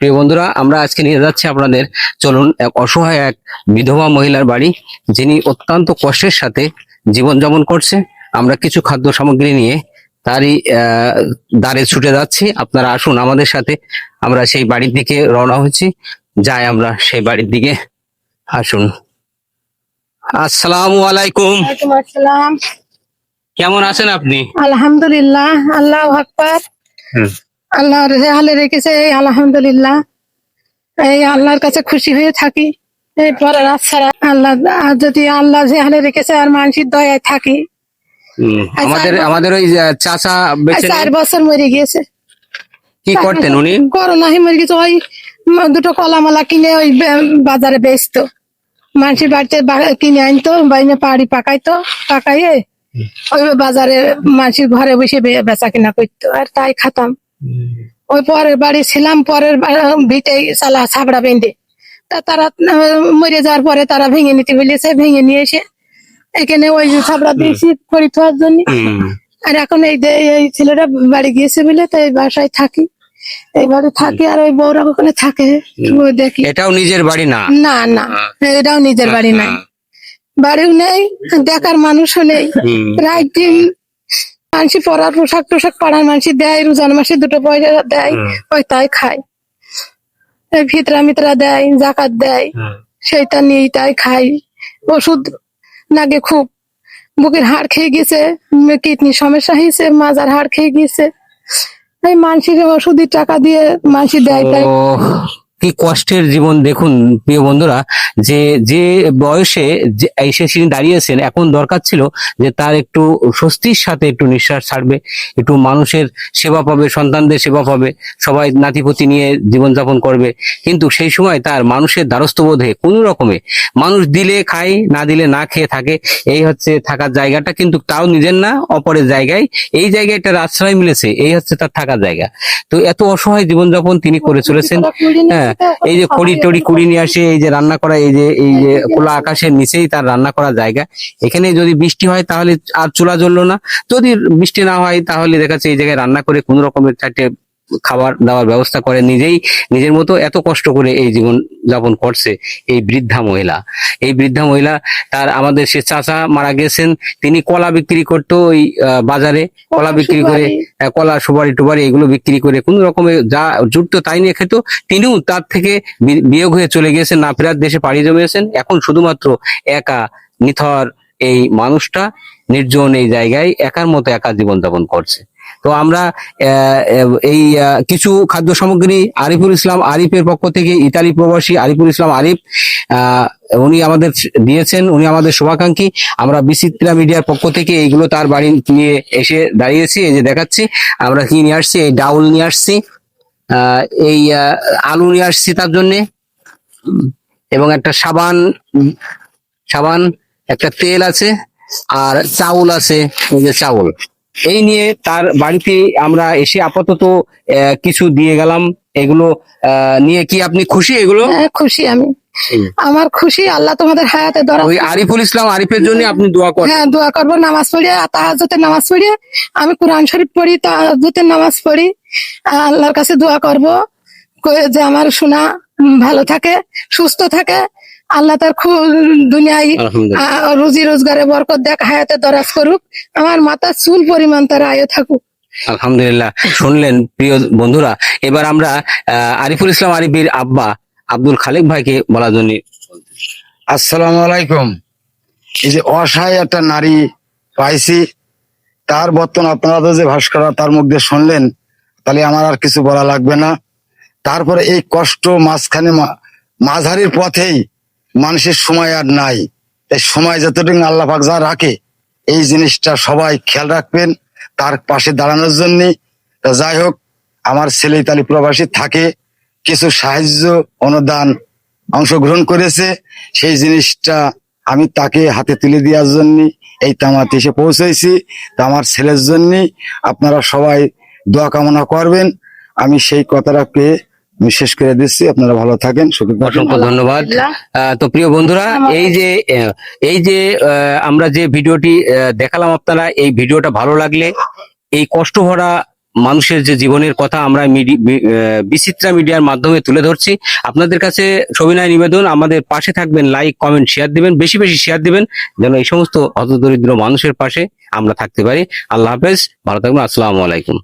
প্রিয় বন্ধুরা আমরা আজকে নিয়ে যাচ্ছি আপনাদের চলুন এক অসহায় এক বিধবা মহিলার বাড়ি যিনি অত্যন্ত কষ্টের সাথে জীবনযাপন করছে। আমরা কিছু খাদ্য সামগ্রী নিয়ে তারই দ্বারে ছুটে যাচ্ছি। আপনারা আসুন আমাদের সাথে আমরা সেই বাড়ির দিকে রওনা হয়েছি। যাই আমরা সেই বাড়ির দিকে আসুন। আসসালামু আলাইকুম। আসসালাম। কেমন আছেন আপনি? আলহামদুলিল্লাহ আল্লাহ আকবার। হুম। আল্লাহ হালে রেখেছে এই আলহামদুলিল্লাহ। এই আল্লাহর কাছে খুশি হয়ে থাকি। এই পরের ছাড়া আল্লাহ আর যদি আল্লাহ যে হালে রেখেছে আর মানুষের দয়ায় থাকি। হুম, আমাদের আমাদের ওই চাচা চার বছর মরে গিয়েছে। কি করতেন উনি? করোনা হি মরে গেছে ওই দুটো কলামালা কিনে ওই বাজারে বেচতো। মানুষের বাড়িতে কিনে আনতো বাইনে পাড়ি পাকাইতো পাকাইয়ে ওই বাজারে মানুষের ঘরে বসে বেচা কিনা করতো। আর তাই খাতাম। ওই পরের বাড়ি ছিলাম পরের ভিটে চালা ছাবড়া বেঁধে। তা তারা মরে যাওয়ার পরে তারা ভেঙে নিতে বলেছে ভেঙে নিয়ে এসে এখানে ওই যে ছাবড়া দিয়েছি খড়ি থাকার জন্য। আর এখন এই যে এই ছেলেটা বাড়ি গিয়েছে বলে তাই বাসায় থাকি। এই বাড়ি থাকি আর ওই বউরা ওখানে থাকে। দেখি। এটাও নিজের বাড়ি না? না না এটাও নিজের বাড়ি নাই। বাড়িও নেই দেখার মানুষও নেই। রাত দিন মানুষ পরার পোশাক টোশাক পাড়ার মানুষ দেয় রোজান মাসে দুটো পয়সা দেয় ওই তাই খায়। ভিতরা মিতরা দেয় জাকাত দেয়। সেইটা নিয়ে তাই খাই। ওষুধ লাগে খুব। বুকের হাড় খেয়ে গেছে কিডনি সমস্যা হয়েছে মাজার হাড় খেয়ে গেছে। এই মানসিক ওষুধের টাকা দিয়ে মানসি দেয় তাই। কি কষ্টের জীবন দেখুন প্রিয় বন্ধুরা যে যে বয়সে যে এসে তিনি দাঁড়িয়েছেন এখন দরকার ছিল যে তার একটু স্বস্তির সাথে একটু নিঃশ্বাস ছাড়বে একটু মানুষের সেবা পাবে সন্তানদের সেবা পাবে সবাই নাতিপতি নিয়ে জীবনযাপন করবে। কিন্তু সেই সময় তার মানুষের দ্বারস্থ বোধে কোনো রকমে মানুষ দিলে খায় না দিলে না খেয়ে থাকে এই হচ্ছে থাকার জায়গাটা। কিন্তু তাও নিজের না অপরের জায়গায়। এই জায়গায় একটা আশ্রয় মিলেছে এই হচ্ছে তার থাকার জায়গা। তো এত অসহায় জীবনযাপন তিনি করে চলেছেন হ্যাঁ। এই যে খড়ি টড়ি কুড়ি নিয়ে আসে, এই যে রান্না করা, এই যে এই যে খোলা আকাশের নিচেই তার রান্না করা জায়গা। এখানে যদি বৃষ্টি হয় তাহলে আর চুলা জ্বললো না। যদি বৃষ্টি না হয় তাহলে দেখা যাচ্ছে এই জায়গায় রান্না করে কোন রকমের চারটে খাবার দাবার ব্যবস্থা করে নিজেই নিজের মতো এত কষ্ট করে এই জীবন যাপন করছে এই বৃদ্ধা মহিলা। এই বৃদ্ধা মহিলা তার আমাদের সে চাচা মারা গেছেন তিনি কলা বিক্রি করতো ওই বাজারে। কলা বিক্রি করে কলা সুপারি টুবারি এগুলো বিক্রি করে কোন রকমের যা জুটতো তাই নিয়ে খেত তিনিও তার থেকে বিয়োগ হয়ে চলে গিয়েছেন না ফেরার দেশে পাড়ি জমিয়েছেন। এখন শুধুমাত্র একা নিথর এই মানুষটা নির্জন এই জায়গায় একার মতো একা জীবনযাপন করছে। তো আমরা এই কিছু খাদ্য সামগ্রী আরিফুল ইসলাম আরিফের পক্ষ থেকে ইতালি প্রবাসী আরিফুল ইসলাম আরিফ উনি আমাদের দিয়েছেন, উনি আমাদের শুভাকাঙ্ক্ষী। আমরা বিচিত্রা মিডিয়ার পক্ষ থেকে এইগুলো তার বাড়ি নিয়ে এসে দাঁড়িয়েছি, এই যে দেখাচ্ছি। আমরা কি নিয়ে আসছি? এই ডাউল নিয়ে আসছি এই আলু নিয়ে আসছি তার জন্য। এবং একটা সাবান সাবান, একটা তেল আছে, আর চাউল আছে, এই যে চাউল। এই নিয়ে তার বাড়িতে আমরা এসে আপাতত কিছু দিয়ে গেলাম। এগুলো নিয়ে কি আপনি খুশি এগুলো? হ্যাঁ, খুশি আমি। আমার খুশি আল্লাহ তোমাদের হায়াতে ধরা ওই আরিফুল ইসলাম আরিফের জন্য আপনি দোয়া করেন হ্যাঁ দোয়া করব নামাজ পড়িয়ে তাহাজতের নামাজ পড়িয়ে। আমি কোরআন শরীফ পড়ি তাহাজতের নামাজ পড়ি। আল্লাহর কাছে দোয়া করব যে আমার সোনা ভালো থাকে সুস্থ থাকে। আল্লাহ তার খুব দুনিয়ায় রুজি রোজগারে বরকত দেখ হায়াতে দরাজ করুক। আমার মাথার চুল পরিমাণ তার আয়ু থাকুক। আলহামদুলিল্লাহ। শুনলেন প্রিয় বন্ধুরা এবার আমরা আহ, আরিফুল ইসলাম আরিফের আব্বা আব্দুল খালেক ভাইকে বলার জন্য আসসালামু আলাইকুম। এই যে অসহায় একটা নারী পাইছি তার বর্তমান আপনারা তো যে ভাস্কর তার মুখ দিয়ে শুনলেন তাহলে আমার আর কিছু বলা লাগবে না। তারপরে এই কষ্ট মাঝখানে মা- মাঝারির পথেই মানুষের সময় আর নাই। এই সময় যতটুকু আল্লাহ পাক যা রাখে, এই জিনিসটা সবাই খেয়াল রাখবেন। তার পাশে দাঁড়ানোর জন্য। যাই হোক, আমার ছেলে ইতালি প্রবাসী থাকে, কিছু সাহায্য, অনুদান অংশগ্রহণ করেছে। সেই জিনিসটা আমি তাকে হাতে তুলে দেওয়ার জন্য এই তামাতে এসে পৌঁছেছি। তা আমার ছেলের জন্য আপনারা সবাই দোয়া কামনা করবেন। আমি সেই কথাটাকে আমি শেষ করে দিচ্ছি। আপনারা ভালো থাকেন অসংখ্য ধন্যবাদ। আহ, তো প্রিয় বন্ধুরা এই যে আহ, এই যে আহ, আমরা যে ভিডিওটি আহ, দেখালাম আপনারা এই ভিডিওটা ভালো লাগলে এই কষ্ট ভরা মানুষের যে জীবনের কথা আমরা মিডি- আহ, বিচিত্রা মিডিয়ার মাধ্যমে তুলে ধরছি আপনাদের কাছে সবিনয় নিবেদন। আমাদের পাশে থাকবেন লাইক কমেন্ট শেয়ার দিবেন বেশি বেশি শেয়ার দিবেন যেন এই সমস্ত হতদরিদ্র মানুষের পাশে আমরা থাকতে পারি। আল্লাহ হাফেজ। ভালো থাকবেন। আসসালামু আলাইকুম।